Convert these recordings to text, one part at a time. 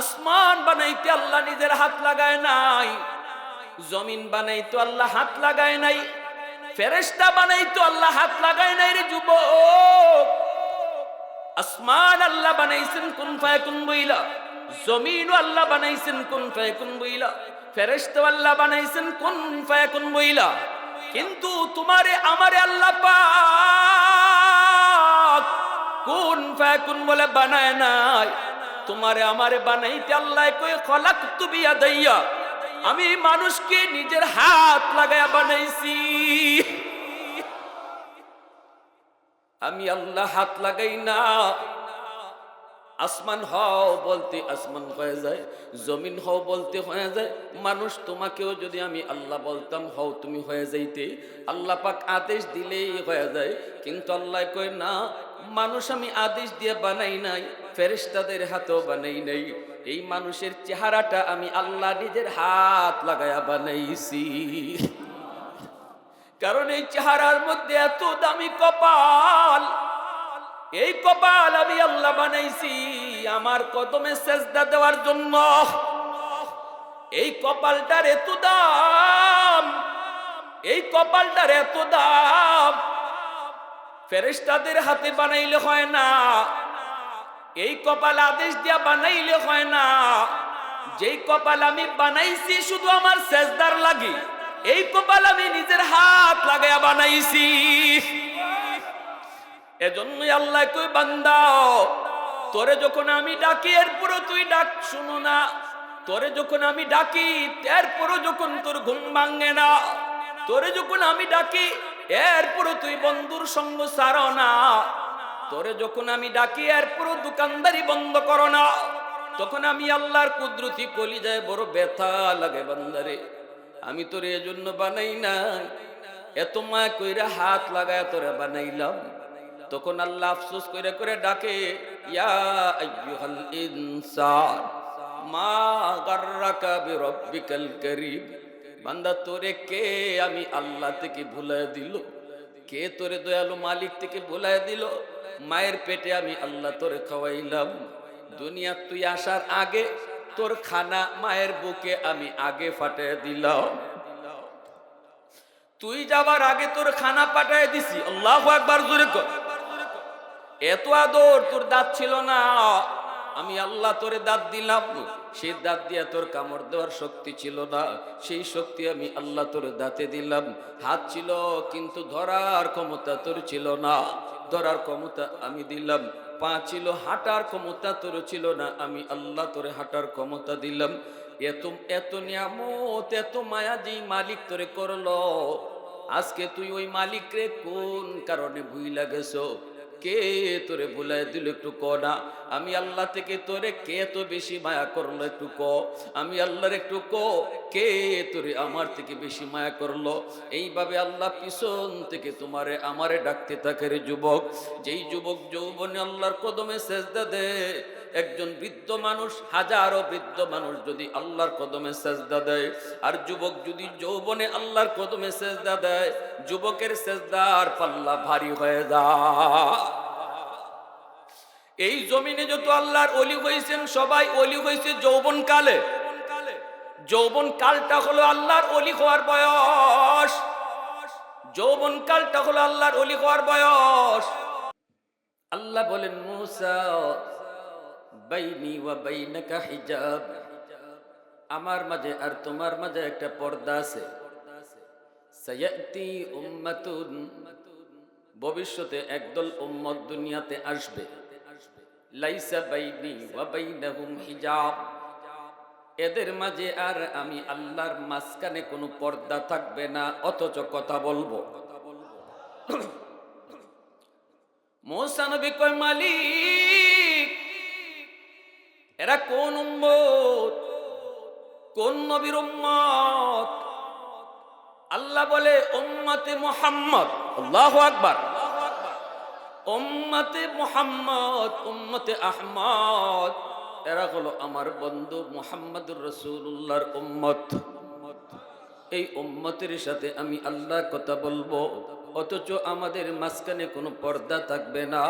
আসমান বানাইতে আল্লাহ নিজের হাত লাগায় নাই, জমিন বানাইতো আল্লাহ হাত লাগায় নাই, ফেরেশতা বানাইতো আল্লাহ হাত লাগায় নাই রে যুব আসমান আল্লাহ বানাইছেন, কোন ফায়াকুন বইলা? জমিন আল্লাহ বানাইছেন, কোন ফায়াকুন বইলা? ফেরেশতা আল্লাহ বানাইছেন, কোন ফায়াকুন বইলা? কিন্তু তোমারে, আমারে আল্লাহ পাক কোন ফায়াকুন বলে বানায় নাই। তোমারে আমারে বানাইতে আল্লাহ কই খলাক তুবিয়া দইয়া আমি মানুষকে নিজের হাত লাগায়া বানাইছি। আমি আল্লাহ হাত লাগাই না। আসমান হও বলতে আসমান হয়ে যায়, জমিন হও বলতে হয়ে যায়। মানুষ তোমাকেও যদি আমি আল্লাহ বলতাম, হও তুমি হয়ে যাইতে। আল্লাহ পাক আদেশ দিলেই হয়ে যায়। কিন্তু আল্লাহ কয়, না, মানুষ আমি আদেশ দিয়ে বানাই নাই। ফেরেশতাদের হাতেও বানাই নাই। এই মানুষের চেহারাটা আমি আল্লাহ নিজের হাত লাগায়া বানাইছি। কারণ এই চেহারার মধ্যে এত দামি কপাল। এই কপাল আমি আল্লাহ বানাইছি আমার কদমে সেজদা দেওয়ার জন্য। এই কপালটার এত দাম। এই কপালটার এত দাম। ফেরেশতাদের হাতে বানাইলে হয় না। এই কপাল আদেশ দিয়া বানাইলে হয় না। যেই কপাল আমি বানাইছি, শুধু আমার সেজদার লাগে। এই কপাল আমি নিজের হাত লাগাইয়া বানাইছি। এজন্যই আল্লাহ কই বান্দাও তোরে যখন আমি ডাকি, এরপরও তুই ডাক শুনো না। তোরে যখন আমি ডাকি, এরপরও যখন তোর ঘুম ভাঙে না। তোরে যখন আমি ডাকি, এরপরও তুই বন্ধুর সঙ্গ সারো না। তোরে যখন আমি ডাকি, আর পুরো দোকানদারি বন্ধ করো না। তখন আমি আল্লাহর কুদরতি কলি যায় বড় ব্যথা লাগে বান্দারে। আমি তোরে এজন্য বানাই না এত মা কইরা হাত লাগায় তোরে বানাইলাম। তখন আল্লাহ আফসোস করে করে ডাকে, ইয়া বান্দা, তোরে কে আমি আল্লাহ থেকে ভুলে দিল? কে তোরে দয়ালু মালিক থেকে ভুলায় দিল? মায়ের পেটে আমি আল্লাহ তোরে খাওয়াইলাম। দুনিয়া তুই আসার আগে তোর খানা মায়ের বুকে আমি আগে ফাটায় দিলাম। তুই যাবার আগে তোর খানা পাঠায় দিছি। আল্লাহ একবার জোরে কর। এত আদর তোর দাঁত ছিল না। আমি আল্লাহ তোরে দাঁত দিলাম। সেই দাঁত দিয়ে তোর কামড় দেওয়ার শক্তি ছিল না। সেই শক্তি আমি আল্লাহ তোর দাঁতে দিলাম। হাত ছিল, কিন্তু ধরার ক্ষমতা তোর ছিল না। ধরার ক্ষমতা আমি দিলাম। পা ছিল, হাঁটার ক্ষমতা তোর ছিল না। আমি আল্লাহ তোরে হাঁটার ক্ষমতা দিলাম। এত এত নিয়ামত, এত মায়া যেই মালিক তোরে করল, আজকে তুই ওই মালিক রে কোন কারণে ভুইলা গেছো? কে তোরে ভুলাই দিল একটু ক না? আমি আল্লাহ থেকে তোরে কে তো বেশি মায়া করল একটু ক? আমি আল্লাহর একটু ক, কে তোরে আমার থেকে বেশি মায়া করল? এইভাবে আল্লাহ পিছন থেকে তোমারে আমারে ডাকতে থাকে রে যুবক। যেই যুবক যৌবনে আল্লাহর কদমে সেজদা দে একজন বৃদ্ধ মানুষ, হাজারো বৃদ্ধ মানুষ যদি আল্লাহর কদমে সেজদা দেয়, আর যুবক যদি যৌবনে আল্লাহর কদমে সেজদা দেয়, যুবকের সেজদার পাল্লা ভারী হয়ে যায়। এই জমিনে যত আল্লাহর অলি হয়েছেন, সবাই অলি হয়েছে যৌবন কালে যৌবন কালটা হলো আল্লাহর অলি হওয়ার বয়স। যৌবন কালটা হলো আল্লাহর অলি হওয়ার বয়স। আল্লাহ বলেন আমার মাঝে আর তোমার মাঝে একটা পর্দা আছে। ভবিষ্যতে একদল উম্মত দুনিয়াতে আসবে। লাইসা বাইনি ওয়া বাইনাহুম হিজাব। এদের মাঝে আর আমি আল্লাহর মাঝখানে কোনো পর্দা থাকবে না, অথচ কথা বলব। মৌসা নবী কয়, মালিক, এরা কোন উম্মত? কোন নবীর উম্মত? আল্লাহ বলে, উম্মতে মোহাম্মদ। আল্লাহু আকবার। উম্মতে মোহাম্মদ, উম্মতে আহমদ। এরা হলো আমার বন্ধু মোহাম্মদুর রসুল্লাহর উম্মত। এই উম্মতের সাথে আমি আল্লাহর কথা বলব, অথচ আমাদের মাঝখানে কোনো পর্দা থাকবে না।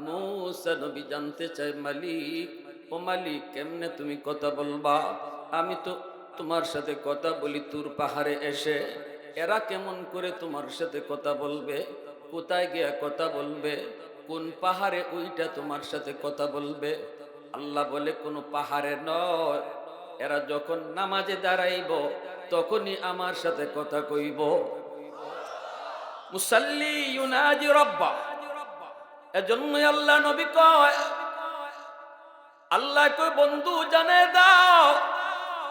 মৌসা নবী জানতে চাই মালিক, ও মালিক, কেমনে তুমি কথা বলবা? আমি তো তোমার সাথে কথা বলি, তুর পাহাড়ে এসে। এরা কেমন করে তোমার সাথে কথা বলবে? কোথায় গিয়া কথা বলবে? কোন পাহাড়ে ওইটা তোমার সাথে কথা বলবে? আল্লাহ বলে, কোনো পাহাড়ে নয়। এরা যখন নামাজে দাঁড়াইব, তখনই আমার সাথে কথা কইব। মুসাল্লি ইউনাজি রব্বা। এজন্যই আল্লাহ নবী কয়, আল্লাহ কই বন্ধু জানে দাও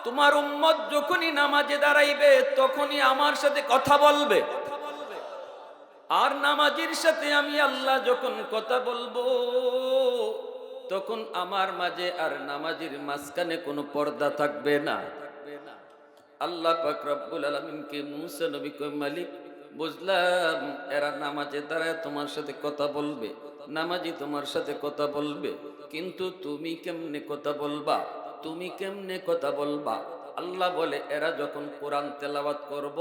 তোমার উম্মত যখনই নামাজে দাঁড়াইবে, তখনই আমার সাথে কথা বলবে। আর নামাজির সাথে আমি আল্লাহ যখন কথা বলব, তখন আমার মাঝে আর নামাজের মাঝখানে কোনো পর্দা থাকবে না। আল্লাহ পাক রব্বুল আলমিনকে মুসা নবী মালিক বুঝলাম, এরা নামাজে দাঁড়ায় তোমার সাথে কথা বলবে, নামাজি তোমার সাথে কথা বলবে, কিন্তু তুমি কেমনে কথা বলবা? তুমি কেমনে কথা বলবা? আল্লাহ বলে, এরা যখন কোরআন তেলাবাদ করব,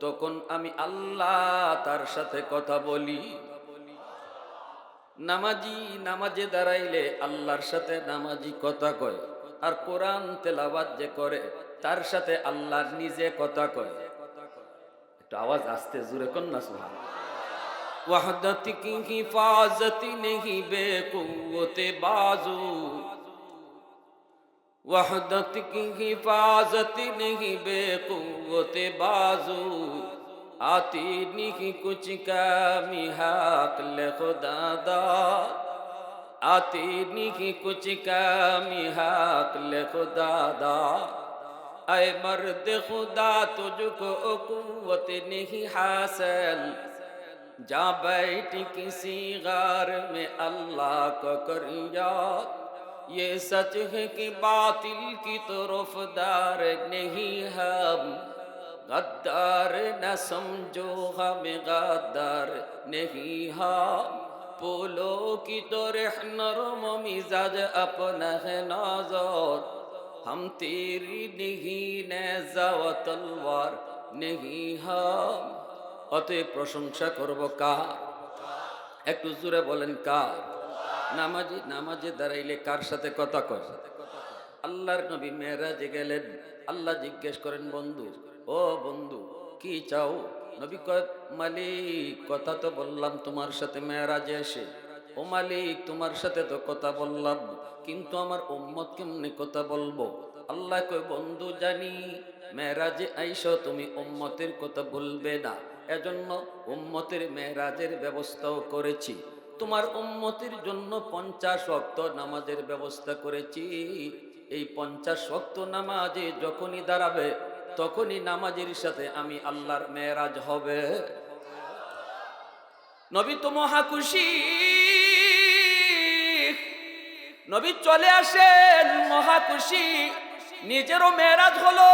তখন আমি আল্লাহ তার সাথে কথা বলি। নামাজি, নামাজে দাঁড়াইলে আল্লাহর সাথে নামাজি কথা কয়। আর কোরআন তেলাবাদ যে করে, তার সাথে আল্লাহর নিজে কথা কয়। একটু আওয়াজ আসতে জুড়ে কন না সুহান ওয়াহদত কি হিফাজতি নেহি বেকুতে বাজু। وحدت کی حفاظت نہیں، بے قوت بازو، آتی نہیں کچھ کامی حق لے خدا دا۔ آتی نہیں کچھ کامی حق لے خدا دا۔ اے مرد خدا، تجھ کو قوت نہیں حاصل۔ جا بیٹی کسی غار میں اللہ کو کر یاد ये सच है कि बातिल की तरफदार नहीं हम गद्दार न समझो हमें गद्दार नहीं हम पोलो की तो नरम मिजाज अपना है नजर हम तेरी नहीं नेजा व तलवार नहीं हम অতএব প্রশংসা করব কার একটু জোরে বলেন কার নামাজি নামাজে দাঁড়াইলে কার সাথে কথা কয়? আল্লাহর নবী মেয়েরাজে গেলেন। আল্লাহ জিজ্ঞেস করেন, বন্ধু, ও বন্ধু, কি চাও? নবী কয়, মালিক, কথা তো বললাম, তোমার সাথে মেয়েরাজে এসে। ও মালিক, তোমার সাথে তো কথা বললাম, কিন্তু আমার উম্মত কেমনে কথা বলব? আল্লাহ কয়, বন্ধু, জানি, মেয়েরাজে আইসো, তুমি উম্মতের কথা বলবে না। এজন্য উম্মতের মেয়েরাজের ব্যবস্থাও করেছি। তোমার উম্মতির জন্য পঞ্চাশ ওয়াক্ত নামাজের ব্যবস্থা করেছি। এই পঞ্চাশ ওয়াক্ত নামাজে যখনই দাঁড়াবে, তখনই নামাজের সাথে আমি আল্লাহর মেয়েরাজ হবে। নবী তো মহা খুশি। নবী চলে আসেন মহা খুশি। নিজেরও মেয়েরাজ হলো,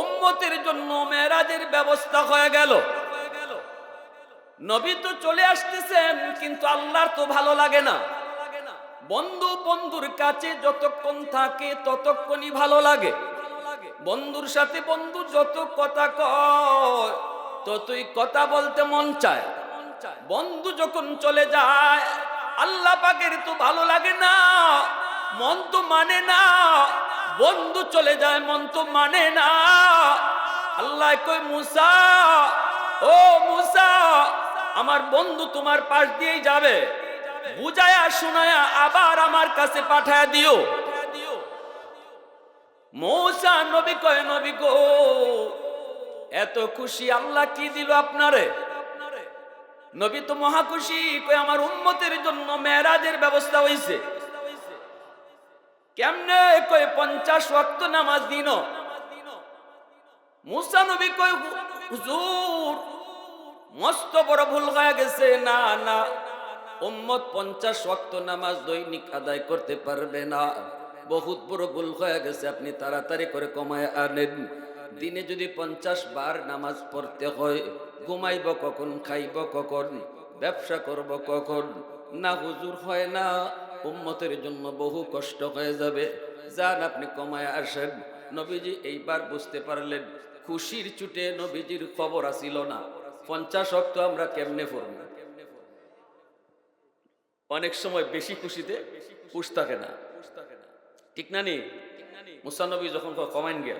উম্মতের জন্য মেয়েরাজের ব্যবস্থা হয়ে গেল। নবী তো চলে আসতেছেন, কিন্তু আল্লাহর তো ভালো লাগে না। বন্ধু বন্ধুর কাছে যতক্ষণ থাকে ততক্ষণই ভালো লাগে। বন্ধুর সাথে বন্ধু যত কথা কয়, ততই কথা বলতে মন চায়। বন্ধু যখন চলে যায়, আল্লাহ পাকের তো ভালো লাগে না, মন তো মানে না। বন্ধু চলে যায়, মন তো মানে না। আল্লাহ কই মুসা, ও মুসা আমার বন্ধু তোমার পাশ দিয়েই যাবে। বুঝায়া শোনায়া আবার আমার কাছে পাঠায় দিও। মৌসা নবী কয়, নবী গো, এত খুশি আল্লাহ কি দিল আপনারে? নবী তো মহা খুশি, কয়, আমার উম্মতের জন্য মেয়েরাজের ব্যবস্থা হইছে। কেমনে, কয়, পঞ্চাশ ওয়াক্ত নামাজ দিন? মুসা নবী কয় হুজুর মস্ত বড় ভুল হয়ে গেছে। না না, উম্মত পঞ্চাশ ওয়াক্ত নামাজ দৈনিক আদায় করতে পারবে না। বহুত বড় ভুল হয়ে গেছে, আপনি তাড়াতাড়ি করে কমায় আনেন। দিনে যদি পঞ্চাশ বার নামাজ পড়তে হয়, ঘুমাইব কখন, খাইব কখন, ব্যবসা করব কখন, না হুজুর হয় না, উম্মতের জন্য বহু কষ্ট হয়ে যাবে। যান, আপনি কমায় আসেন। নবীজি এইবার বুঝতে পারলেন, খুশির চুটে নবীজির খবর আসিল না। পঞ্চাশ অক্ত আমরা কেমনে পড়ব? অনেক সময় বেশি খুশিতে খুশ থাকে না। ঠিক না নি? মুসানবী যখন কমাইন গিয়া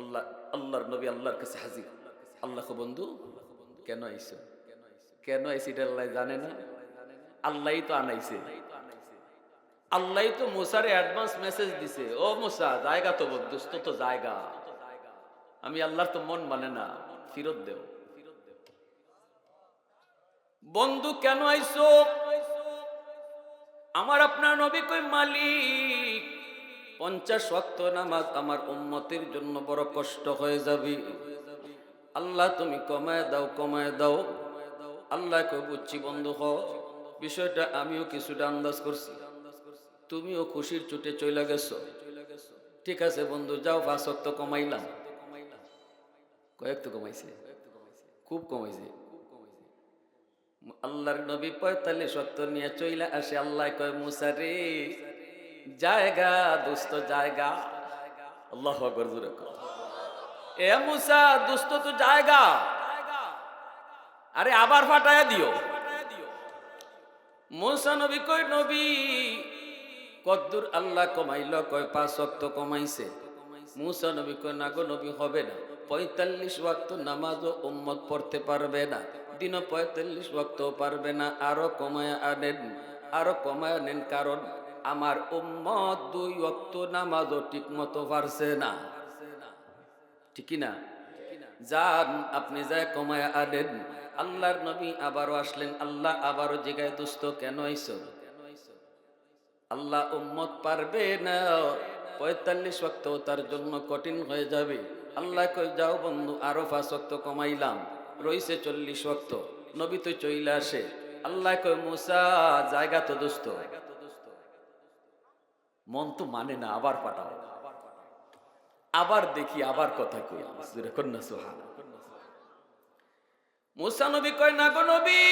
আল্লাহ, আল্লাহর নবী আল্লাহর কাছে হাজির। আল্লাহ বন্ধু, কেন আইছো কেন আইসি এটা আল্লাহ জানে না। আল্লাহই তো আনাইছে। আল্লাহই তো মুসারে অ্যাডভান্স মেসেজ দিছে। ও মুসা, জায়গা তো দোস্ত তো জায়গা। আমি আল্লাহর তো মন মানে না। ফিরত দেও। বন্ধু, কেন আইছো আমার আপনার নবী কই মালিক? পঞ্চাশ ওয়াক্ত নামাজ আমার উম্মতের জন্য বড় কষ্ট হয়ে যাবে। আল্লাহ, তুমি কমায় দাও কমায় দাও। আল্লাহ কই, বুঝছি বন্ধু, হ। বিষয়টা আমিও কিছুটা আন্দাজ করছি। তুমিও খুশির চুটে চলে গেছো। ঠিক আছে বন্ধু, যাও, পাঁচ ওয়াক্ত কমাইলাম। কয়েক তো কমাইছে, খুব কমাইছে। আল্লাহর নবী পঁয়তাল্লিশ ওয়াক্ত নিয়ে চইলা আসে, আল্লাহ কয়, মুসা রে, জায়গা দোস্ত জায়গা। আল্লাহ আকবার এ মুসা দোস্ত তো জায়গা। আরে আবার ফাটায় দিও। মুসা নবী কই নবী, কদ্দুর আল্লাহ কমাইল। কয়, পাঁচ ওয়াক্ত কমাইছে। মুসা নবী কয়, না গো নবী, হবে না। পঁয়তাল্লিশ ওয়াক্ত নামাজও উম্মত পড়তে পারবে না। দিনও পঁয়তাল্লিশ ওয়াক্ত পারবে না। আরও কমায় আনেন, আরও কমায় আনেন কারণ আমার উম্মত দুই ওয়াক্ত নামাজও ঠিক মতো পারছে না। ঠিকই না? যান, আপনি যায় কমায় আনেন। আল্লাহর নবী আবারও আসলেন। আল্লাহ আবারও জিগায় দুস্থ কেন আইসো আল্লাহ উম্মত পারবে না। পঁয়তাল্লিশ ওয়াক্ত তার জন্য কঠিন হয়ে যাবে। আল্লাহ কই যাও বন্ধু আরও পাঁচ ওয়াক্ত কমাইলাম, রইছে চল্লিশ ওয়াক্ত নবী তো চইলে আসে। আল্লাহ কই মুসা, জায়গা তো দোস্ত মন তো মানে না, আবার পাঠাও। আবার দেখি, আবার কথা কই। কন্যা সোহা মুসা নবী কয়, না গো নবী,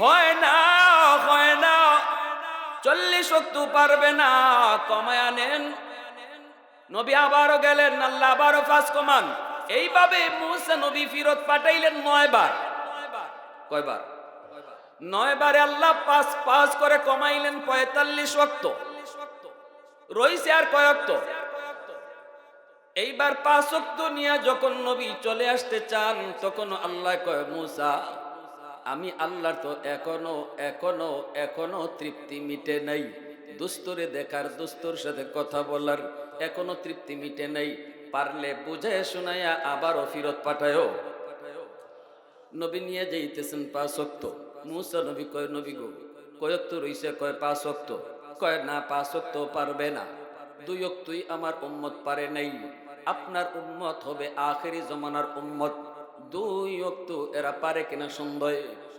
হয় না হয় না। চল্লিশ পারবে না, কমায় আনেন নবী আবারও গেলেন, আল্লাহ আবারও ফাঁস কমান। এইভাবে মুসা নবী ফিরত পাঠাইলেন নয়বার কয়বার নয় বারে আল্লাহ পাঁচ পাঁচ করে কমাইলেন পঁয়তাল্লিশ ওয়াক্ত। রইছে আর কয়ক্ত এইবার পাঁচ ওয়াক্ত নিয়ে যখন নবী চলে আসতে চান, তখন আল্লাহ কয়, মুসা, আমি আল্লাহর তো এখনও এখনও এখনও তৃপ্তি মিটে নাই। দুস্তরে দেখার, দুস্তর সাথে কথা বলার এখনও তৃপ্তি মিটে নাই। পারলে বুঝে শুনাইয়া আবারও ফিরত পাঠায়ও। নবী নিয়ে যাইতেছেন পাঁচ অক্ত মুসা নবী কয়, নবী গো কয়ক্ত রইছে, কয়, পাঁচ অক্ত কয়, না, পাঁচ অক্ত পারবে না। দুই অক্তই আমার উম্মত পারে নাই। আপনার উম্মত হবে আখেরি জমানার উম্মত। দুই অক্ত এরা পারে কিনা সন্দেহ।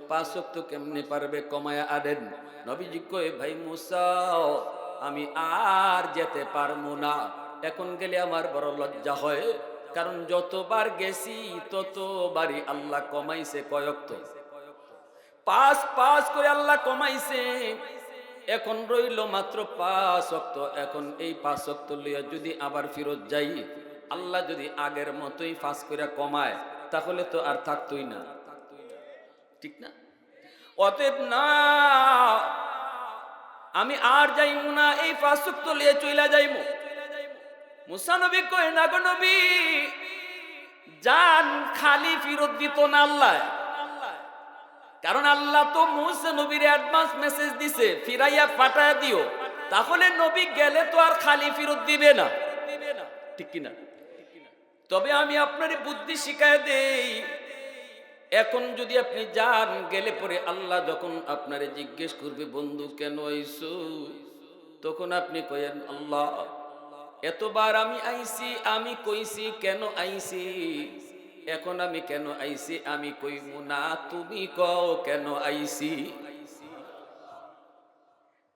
পাঁচ অক্ত কেমনে পারবে কমায়া আনেন। নবীজি কয়, ভাই মুসা আমি আর যেতে পারব না। এখন গেলে আমার বড় লজ্জা হয়, কারণ যতবার গেছি ততবারই আল্লাহ কমাইছে কয়ক্ত পাঁচ পাঁচ করে আল্লাহ কমাইছে, এখন রইল মাত্র পাঁচ অক্ত এখন এই পাঁচ অক্ত লইয়া যদি আবার ফিরত যাই, আল্লাহ যদি আগের মতোই পাঁচ করে কমায়, তাহলে তো আর থাকতোই না। ঠিক না? অতএব না আমি আর যাইমু না, এই পাঁচ অক্ত লইয়া চইলা যাইমু। মুসা নবী কই না গো নবী, জান খালি ফিরত দিত না আল্লাহ। কারণ আল্লাহ তো মুসা নবীর অ্যাডভান্স মেসেজ দিছে, ফিরাইয়া পাঠায় দিও। তাহলে নবী গেলে তো আর খালি ফিরত দিবে না। ঠিক কিনা? তবে আমি আপনার বুদ্ধি শিখায় দেই এখন যদি আপনি যান, গেলে পরে আল্লাহ যখন আপনারে জিজ্ঞেস করবে, বন্ধু, কেন আইসো? তখন আপনি কয়েন আল্লাহ, এতবার আমি আইছি আমি কইছি, কেন আইছি এখন আমি কেন আইছি আমি কইমু, না, তুমি কও, কেন আইছি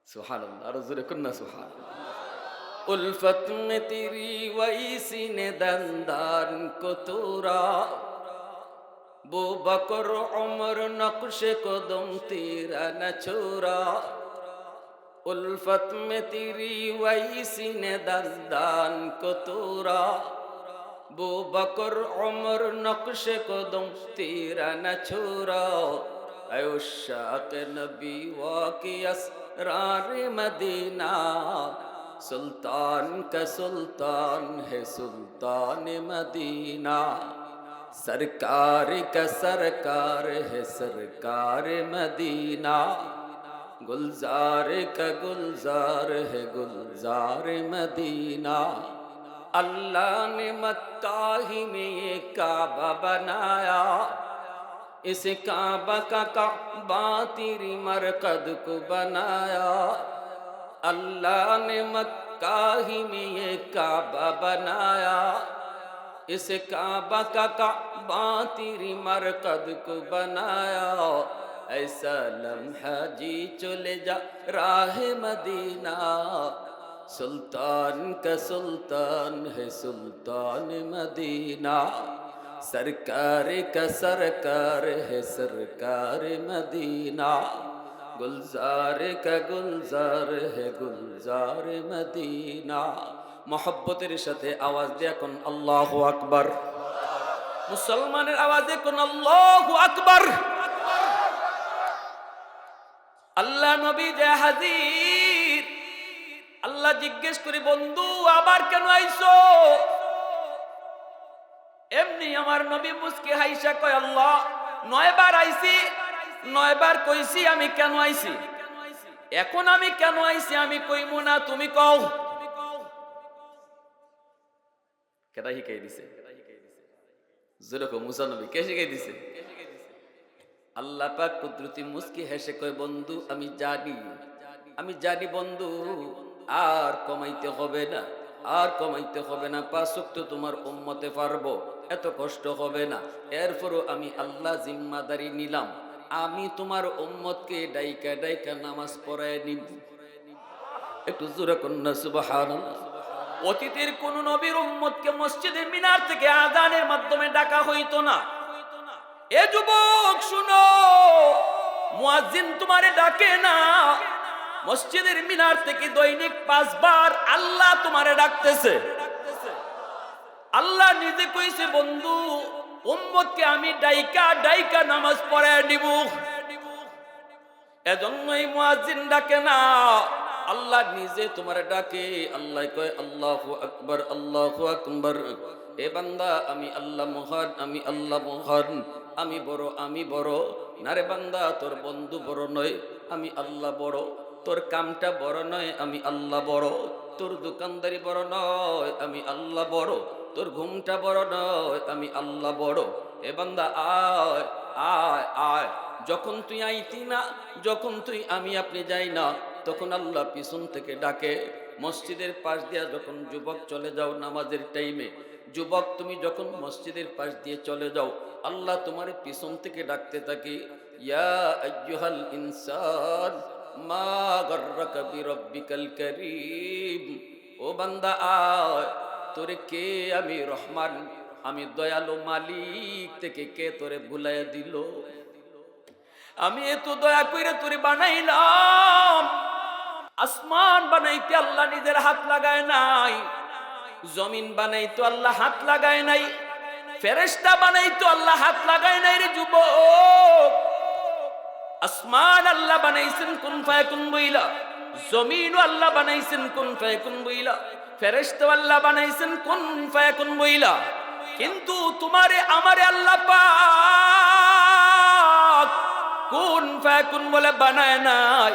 সুহান আরও জোরে কন্যা সুহান উলফত মে তেরি ওয়াইসি নে দন্দান কো بو بکر عمر نقش قدم تیرا نہ چھورا۔ الفت میں تیری ویسی نے دردان کو تورا۔ بو بکر عمر نقش قدم تیرا نہ چھورا۔ اے اشاق نبی واقعی اسرار مدینہ۔ سلطان کا سلطان ہے سلطان مدینہ۔ سرکار کا سرکار ہے سرکار مدینہ۔ گلزار کا گلزار ہے گلزار مدینہ۔ اللہ نے متاہی میں یہ کعبہ بنایا۔ اس کعبہ کا کعبہ تیری مرکد کو بنایا۔ اللہ نے مکہ ہی میں یہ کعبہ بنایا۔ اس کعبہ کا کعبہ تیری مرکد کو بنایا۔ ایسا لمحہ جی چلے جا راہ مدینہ۔ سلطان کا سلطان ہے سلطان مدینہ۔ سرکار کا سرکار ہے سرکار مدینہ۔ گلزار کا گلزار ہے گلزار مدینہ۔ মহব্বতের সাথে আওয়াজ দিয়ে এখন আল্লাহ আকবার। মুসলমানের আওয়াজে কোন আল্লাহ আকবার। আল্লাহ নবী যে হাজির, আল্লাহ জিজ্ঞেস করি, বন্ধু, আবার কেন আইছো? এমনি আমার নবী মুসকি হাইসা কয়, আল্লাহ, নয়বার আইছি, নয়বার কইছি আমি কেন আইছি? এখন আমি কেন আইছি, আমি কইমু না, তুমি কও। কেটা শিকাই দিছে। যেরকম মুসা নবী, কে শিখাই দিছে? আল্লাহ পাক কুদরতি মুস্কি হেসে কয়, বন্ধু, আমি জানি আমি জানি বন্ধু, আর কমাইতে হবে না, আর কমাইতে হবে না পাঁচক তো তোমার উম্মতে পারব, এত কষ্ট হবে না, এরপরও আমি আল্লাহ জিম্মাদারি নিলাম, আমি তোমার উম্মতকে ডাইকা ডাইকা নামাজ পড়ায় নিব। একটু জোরে কন্যা সুবাহান অতীতের কোন নবীর উম্মতকে মসজিদের মিনার থেকে আজানের মাধ্যমে ডাকা হইতো না। এ যুবক, শুনো, মুয়াজ্জিন তোমারে ডাকে না। মসজিদের মিনার থেকে দৈনিক পাঁচবার আল্লাহ তোমারে ডাকতেছে। আল্লাহ নিজে কইছে, বন্ধু, উম্মতকে আমি ডাইকা ডাইকা নামাজ পড়ায় দিব এজন্যই মুয়াজ্জিন ডাকে না। আল্লাহ নিজে তোমার ডাকে, আল্লাহ কয়, আল্লাহ আকবার আল্লাহ আকবার। এ বান্দা, আমি আল্লাহ মহান, আমি আল্লাহ মহান। আমি বড় আমি বড়। নারে বান্দা, তোর বন্ধু বড় নয়, আমি আল্লাহ বড়। তোর কামটা বড় নয়, আমি আল্লাহ বড়। তোর দোকানদারি বড় নয়, আমি আল্লাহ বড়। তোর ঘুমটা বড় নয়, আমি আল্লাহ বড়। এ বান্দা, আয় আয় আয়। যখন তুই আইতি না, যখন তুই আমি আপনি যাই না তখন আল্লাহ পিছন থেকে ডাকে, মসজিদের পাশ দিয়া যখন যুবক চলে যাও নামাজের টাইমে যুবক তুমি যখন মসজিদের পাশ দিয়ে চলে যাও, আল্লাহ তোমার পিছন থেকে ডাকতে থাকে, ইয়া আইয়ুহাল ইনসান, মা গর্রাকা বিরব্বিকাল করিম, ও বান্দা আয়, তোরে কে আমি রহমান, আমি দয়ালু মালিক থেকে কে তোরে ভুলাইয়া দিল? আমি এত দয়া করে তোরে বানাইলাম আসমান বানাইতে আল্লাহ নিজের হাত লাগায় নাই, জমিন বানাইতো আল্লাহ হাত লাগায় নাই ফেরেস্তা বানাইতো আল্লাহ হাত লাগায় নাই রে যুবক। আসমান আল্লাহ বানাইছেন, কোন ফায়াকুন বইলা? জমিন আল্লাহ বানাইছেন, কোন ফায়াকুন বইলা? ফেরেস্তা আল্লাহ বানাইছেন, কোন ফায়াকুন বইলা? কিন্তু তোমারে, আমারে আল্লাহ পাক কোন ফায়াকুন বলে বানায় নাই।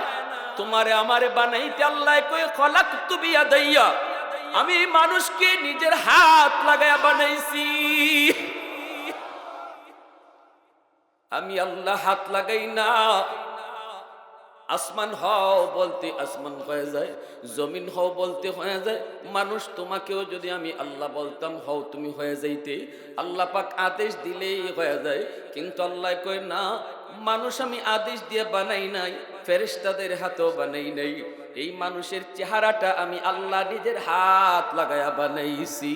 তোমারে আমারে বানাইতে আল্লাহ কই খলাক তুবিয়া দইয়া আমি মানুষকে নিজের হাত লাগায়া বানাইছি। আমি আল্লাহ হাত লাগাই না। আসমান হও বলতে আসমান হয়ে যায়, জমিন হও বলতে হয়ে যায়। মানুষ তোমাকেও যদি আমি আল্লাহ বলতাম, হও তুমি হয়ে যাইতে। আল্লাহ পাক আদেশ দিলেই হয়ে যায়। কিন্তু আল্লাহ কয়, না, মানুষ আমি আদেশ দিয়ে বানাই নাই। ফেরেশতাদের হাতেও বানাই নাই। এই মানুষের চেহারাটা আমি আল্লাহ নিজের হাত লাগায়া বানাইছি।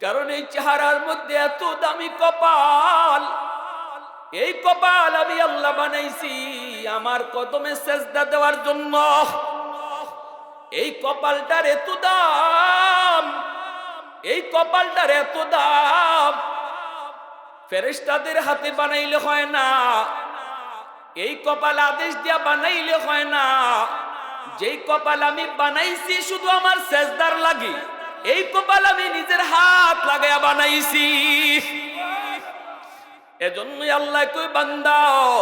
কারণ এই চেহারার মধ্যে এত দামি কপাল। এই কপাল আমি আল্লাহ বানাইছি আমার কদমে সেজদা দেওয়ার জন্য। এই কপালটার এত দাম। এই কপালটার এত দাম। ফেরেশতাদের হাতে বানাইলে হয় না। এই কপাল আদেশ দিয়া বানাইলে হয় না। যেই কপাল আমি বানাইছি, শুধু আমার সেজদার লাগি। এই কপাল আমি নিজের হাত লাগাইয়া বানাইছি। এজন্যই আল্লাহ কই বান্দাও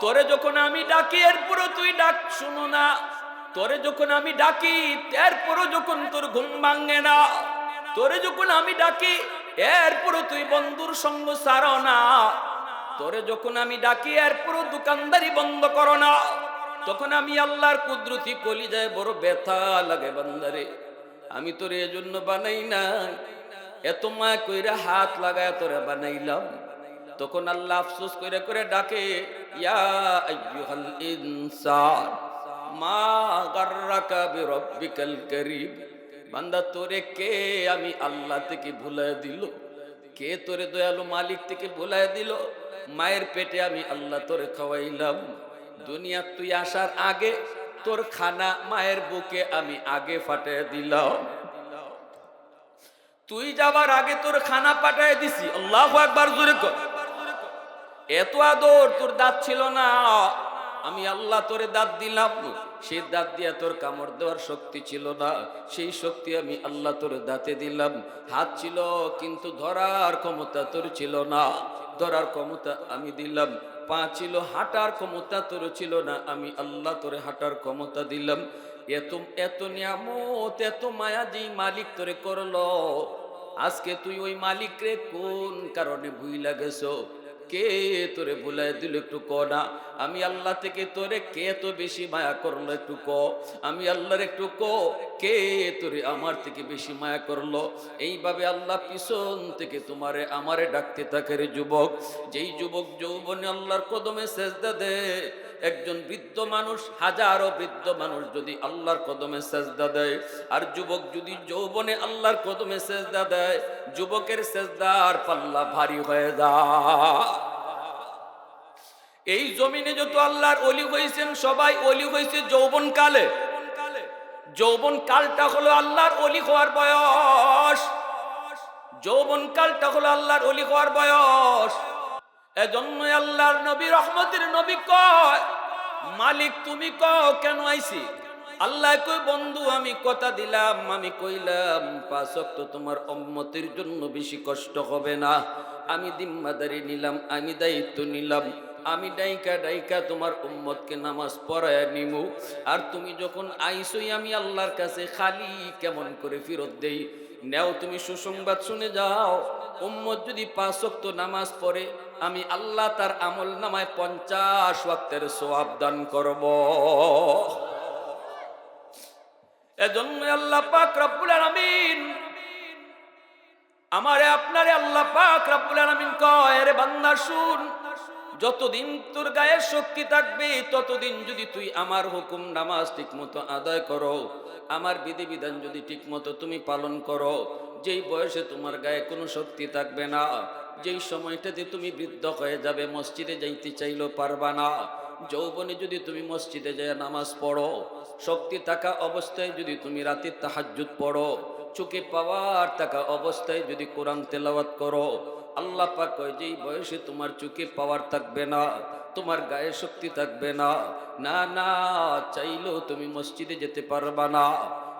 তোরে যখন আমি ডাকি, এরপরও তুই ডাক শুনো না। তোরে যখন আমি ডাকি, এরপরও যখন তোর ঘুম ভাঙে না। তোরে যখন আমি ডাকি, এরপরও তুই বন্ধুর সঙ্গ সারো না। তোরে যখন আমি ডাকি, আর পুরো দোকানদারি বন্ধ করো না। তখন আমি আল্লাহর কুদরতি কলি যায় বড় ব্যথা লাগে বান্দারে। আমি তোরে এজন্য বানাই না এত মা কইরা হাত লাগায় তোরে বানাইলাম। তখন আল্লাহ আফসোস করে করে ডাকে, ইয়া বান্দা, তোরে কে আমি আল্লাহ থেকে ভুলে দিল? কে তোরে দয়ালু মালিক থেকে ভুলায় দিল? মায়ের পেটে আমি আল্লাহ তোরে খাওয়াইলাম। দুনিয়া তুই আসার আগে তোর খানা মায়ের বুকে আমি আগে ফাটায় দিলাম। তুই যাবার আগে তোর খানা পাঠায় দিছি। আল্লাহ একবার জোরে কর। এত আদর তোর দাঁত ছিল না। আমি আল্লাহ তোরে দাঁত দিলাম। সেই দাঁত দিয়ে তোর কামড় দেওয়ার শক্তি ছিল না। সেই শক্তি আমি আল্লাহ তোর দাঁতে দিলাম। হাত ছিল, কিন্তু ধরার ক্ষমতা তোর ছিল না। ধরার ক্ষমতা আমি দিলাম। পা ছিল, হাঁটার ক্ষমতা তোর ছিল না। আমি আল্লাহ তোরে হাঁটার ক্ষমতা দিলাম। এত এত নিয়ামত, এত মায়া যেই মালিক তোরে করল, আজকে তুই ওই মালিক রে কোন কারণে ভুইলা গেছো? কে তোরে ভুলাই দিল একটু ক না? আমি আল্লাহ থেকে তোরে কে তো বেশি মায়া করল একটু ক? আমি আল্লাহর একটু ক? কে তোরে আমার থেকে বেশি মায়া করল? এইভাবে আল্লাহ পিছন থেকে তোমারে আমারে ডাকতে থাকে রে যুবক। যেই যুবক যৌবনে আল্লাহর কদমে সেজদা দে একজন বৃদ্ধ মানুষ, হাজারো বৃদ্ধ মানুষ যদি আল্লাহর কদমে সেজদা দেয়, আর যুবক যদি যৌবনে আল্লাহর কদমে সেজদা দেয়, যুবকের সেজদার পাল্লা ভারী হয়ে যায়। এই জমিনে যত আল্লাহর অলি হয়েছেন, সবাই অলি হয়েছে যৌবন কালে যৌবন কালটা হলো আল্লাহর অলি হওয়ার বয়স। যৌবন কালটা হলো আল্লাহর অলি হওয়ার বয়স। এজন্যই আল্লাহর নবী রহমতের নবী কয়, মালিক তুমি কও, কেন আইছি? আল্লাহ কই, বন্ধু, আমি কথা দিলাম, আমি কইলাম পাঁচক তো তোমার অম্মতির জন্য বেশি কষ্ট হবে না। আমি দিম্মাদারি নিলাম, আমি দায়িত্ব নিলাম। আমি ডাইকা ডাইকা তোমার উম্মতকে নামাজ পড়ায় নিমু। আর তুমি যখন আইসই আমি আল্লাহর কাছে খালি কেমন করে ফেরত দেই? নেও তুমি সুসংবাদ শুনে যাও। উম্মত যদি পাঁচ ওয়াক্ত নামাজ পড়ে, আমি আল্লাহ তার আমল নামায় পঞ্চাশ ওয়াক্তের সোয়াব দান করব। এজন্য আল্লাহ পাক রব্বুল আলামিন আমারে আপনারে আল্লাহ পাক রব্বুল আলামিন কয় রে বান্দা, শুন যতদিন তোর গায়ে শক্তি থাকবে, ততদিন যদি তুই আমার হুকুম নামাজ ঠিকমতো আদায় করো, আমার বিধিবিধান যদি ঠিকমতো তুমি পালন করো, যেই বয়সে তোমার গায়ে কোনো শক্তি থাকবে না, যেই সময়টাতে তুমি বৃদ্ধ হয়ে যাবে, মসজিদে যাইতে চাইলেও পারবা না। যৌবনে যদি তুমি মসজিদে যায় নামাজ পড়ো, শক্তি থাকা অবস্থায় যদি তুমি রাতের তাহাজ্জুদ পড়ো, চোখে পাওয়ার থাকা অবস্থায় যদি কোরআন তেলাওয়াত করো আল্লাহ পাক কয়, যেই বয়সে তোমার চোখে পাওয়ার থাকবে না, তোমার গায়ে শক্তি থাকবে না না না, চাইলেও তুমি মসজিদে যেতে পারবা না,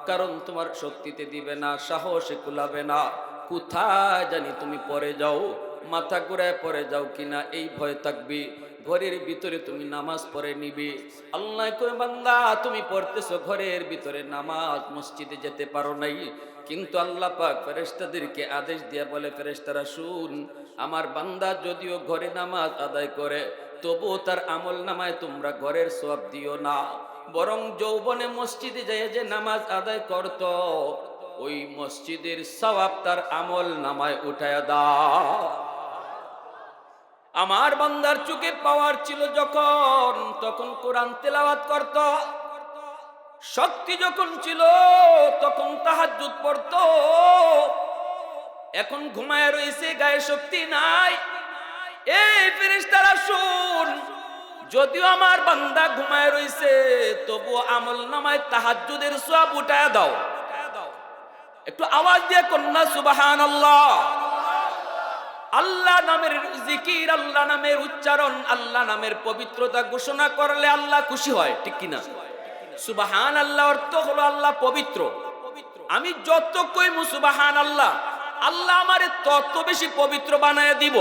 কারণ তোমার শক্তিতে দিবে না, সাহসে কুলাবে না, কোথায় জানি তুমি পরে যাও মাথা ঘুরায় পরে যাও কিনা, এই ভয় থাকবি। ঘরের ভিতরে তুমি নামাজ পড়ে নিবি। আল্লাহ করে বান্দা, তুমি পড়তেছো ঘরের ভিতরে নামাজ, মসজিদে যেতে পারো নাই। কিন্তু আল্লাহ পাক ফেরেশতাদেরকে আদেশ দিয়া বলে, ফেরেশতারা, শুন, আমার বান্দা যদিও ঘরে নামাজ আদায় করে, তবুও তার আমল নামায় তোমরা ঘরের সব দিও না। বরং যৌবনে মসজিদে যাই যে নামাজ আদায় করত, ওই মসজিদের সওয়াব তার আমল নামায় উঠায় দাও। আমার বান্দার চোখে পাওয়ার ছিল যখন, তখন কোরআন তেলাওয়াত করত। শক্তি যখন ছিল, তখন তাহাজ্জুদ পড়ত। এখন ঘুমায় রয়েছে, গায়ে শক্তি নাই। এই ফেরেশতারা শুন, যদিও আমার বান্দা ঘুমায় রয়েছে তবু আমল নামায় তাহাজ্জুদের সব উঠায় দাও। একটু আওয়াজ দিয়ে কন্যা সুবাহান আল্লাহ আল্লাহ নামের জিকির, আল্লাহ নামের উচ্চারণ, আল্লাহ নামের পবিত্রতা ঘোষণা করলে আল্লাহ খুশি হয়, ঠিক কিনা? সুবাহান আল্লাহ অর্থ হলো আল্লাহ পবিত্র। আমি যত কইমু সুবাহান আল্লাহ আল্লাহ আমারে তত বেশি পবিত্র বানায় দিব।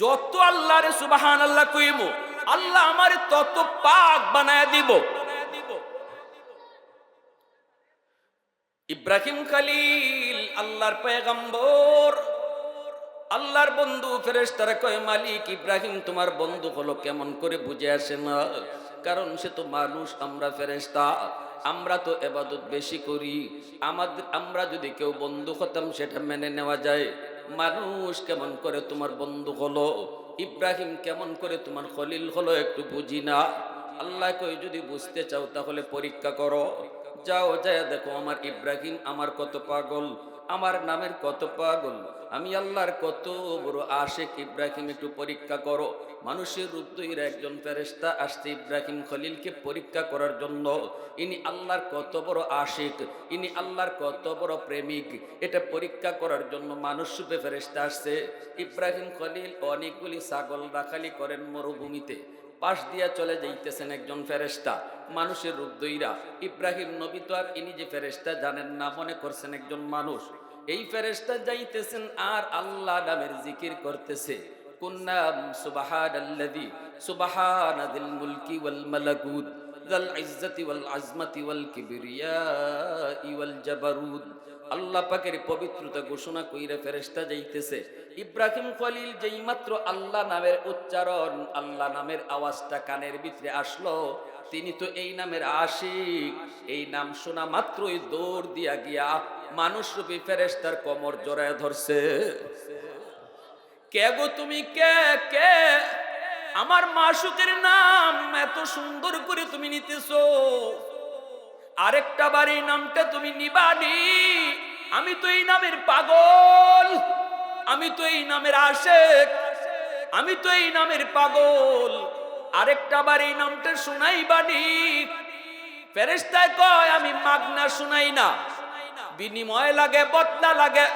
যত আল্লাহরে সুবাহান আল্লাহ কইমু, আল্লাহ আমারে তত পাক বানায় দিব। ইব্রাহিম খালিল, আল্লাহর পয়গম্বর আল্লাহর বন্ধু ফেরেশতারা কয়, মালিক ইব্রাহিম, তোমার বন্ধু হলো কেমন করে বুঝে আসে না? কারণ সে তো মানুষ, আমরা ফেরেশতা। আমরা তো এবাদত বেশি করি। আমাদের, আমরা যদি কেউ বন্ধু হতাম, সেটা মেনে নেওয়া যায়। মানুষ কেমন করে তোমার বন্ধু হলো? ইব্রাহিম কেমন করে তোমার খলিল হলো, একটু বুঝি না? আল্লাহ কই যদি বুঝতে চাও, তাহলে পরীক্ষা করো। যাও, যায় দেখো, আমার ইব্রাহিম আমার কত পাগল। আমার নামের কত পাগল? আমি আল্লাহর কত বড় আশেক ইব্রাহিম, একটু পরীক্ষা করো। মানুষের রূপ একজন ফেরেস্তা আসছে ইব্রাহিম খলিলকে পরীক্ষা করার জন্য। ইনি আল্লাহর কত বড় আশেক, ইনি আল্লাহর কত বড় প্রেমিক। এটা পরীক্ষা করার জন্য মানুষ রূপে ফেরেস্তা আসছে। ইব্রাহিম খলিল অনেকগুলি ছাগল রাখালি করেন মরুভূমিতে। পাশ দিয়া চলে যাইতেছেন একজন ফেরেস্তা মানুষের রূপ দইরা ইব্রাহিম নবী তো আর ইনি যে ফেরেস্তা জানেন না, মনে করছেন একজন মানুষ। এই ফেরেস্তা যাইতেছেন আর আল্লাহ নামের জিকির করতেছে। কুন্নাম সুবহানাল্লাযী, সুবহানাদিল মুলকি ওয়াল মালাকুত। যাল ইজ্জতি ওয়াল আজমাতি জাবারুত আল্লাহ পাকের পবিত্রতা ঘোষণা কইরা ফেরেশতা যাইতেছে। ইব্রাহিম খলিল যেই মাত্র আল্লাহ নামের উচ্চারণ, আল্লাহ নামের আওয়াজটা কানের ভিতরে আসলো, তিনি তো এই নামের আশিক। এই নাম শোনা মাত্রই দৌড় দিয়া গিয়া মানুষ রূপী ফেরেশতার কোমর জড়ায় ধরছে। কে গো তুমি? কে? কে? আমার মাসুকের নাম এত সুন্দর করে তুমি নিতেছ। আরেকটা এই নামটা তুমি নিবানি। আমি তো এই নামের পাগল। আমি তো এই নামের আশেক। আমি তো এই নামের পাগল। আরেকটা বার এই নামটা শোনাই বানি ফেরেস্তায় কয়, আমি মাগনা শুনাই না। বিনিময় লাগে বদলা লাগে